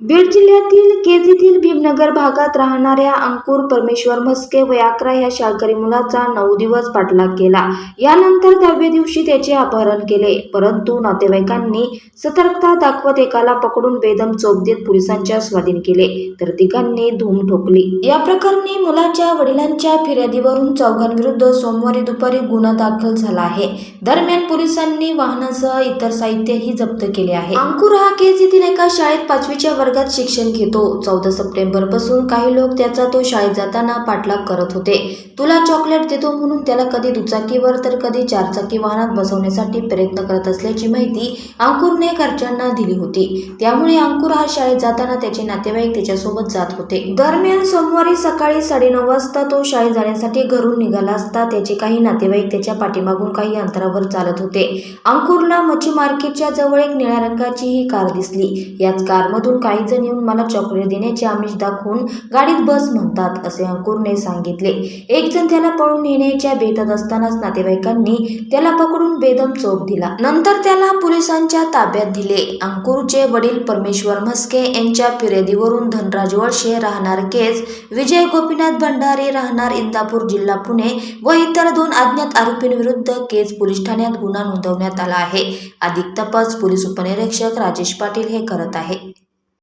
बीड जिल्ह्यातील केजीतील भीमनगर भागात राहणाऱ्या अंकुर परमेश्वर म्हस्के व अकरा या शाळकरी मुलाचा नऊ दिवस पाठलाग केला. यानंतर दहाव्या दिवशी त्याचे अपहरण केले. परंतु नातेवाईकांनी सतर्कता दाखवत एकाला पकडून बेदम चोप देत पोलिसांच्या स्वाधीन केले तर तिघांनी धूम ठोकली. या प्रकरणी मुलाच्या वडिलांच्या फिर्यादीवरून चौघांविरुद्ध सोमवारी दुपारी गुन्हा दाखल झाला आहे. दरम्यान पोलिसांनी वाहनासह इतर साहित्यही जप्त केले आहे. अंकुर हा केज येथील एका शाळेत पाचवीच्या वर्गात शिक्षण घेतो. चौदा सप्टेंबरपासून काही लोक त्याचा तो शाळेत जाताना पाठलाग करत होते. तुला चॉकलेट देतो म्हणून त्याला कधी दुचाकीवर तर कधी चारचाकी वाहनात बसवण्यासाठी प्रयत्न करत असल्याची माहिती अंकुरने घरच्यांना दिली होती. त्यामुळे अंकुर हा शाळेत जाताना त्याचे नातेवाईक त्याच्यासोबत जात होते. दरम्यान सोमवारी सकाळी साडेनऊ वाजता तो शाळेत जाण्यासाठी घरून निघाला असता त्याचे काही नातेवाईक त्याच्या पाठीमागून काही अंतरावर चालत होते. अंकुरला मच्छी मार्केटच्या जवळ एक निळ्या रंगाची ही कार दिसली. याच कारमधून काही जण येऊन मला चॉकलेट देण्याचे आमिष दाखवून गाडीत बस म्हणतात असे अंकुरने सांगितले. एक जण त्याला पळून नेण्याच्या बेतात असतानाच नातेवाईकांनी त्याला पकडून बेदम चोप दिला. नंतर त्याला पोलिसांच्या ताब्यात दिले. अंकुरचे वडील परमेश्वर म्हस्के यांच्या फिर्यादीवरून धनराज वळशे राहणार केस विजय गोपीनाथ भंडारे राहणार इंदापूर जिल्हा पुणे व इतर दोन अज्ञात आरोपींविरुद्ध केस पोलीस ठाण्यात गुन्हा नोंदवण्यात आला आहे. अधिक तपास पोलीस उपनिरीक्षक राजेश पाटील हे करत आहे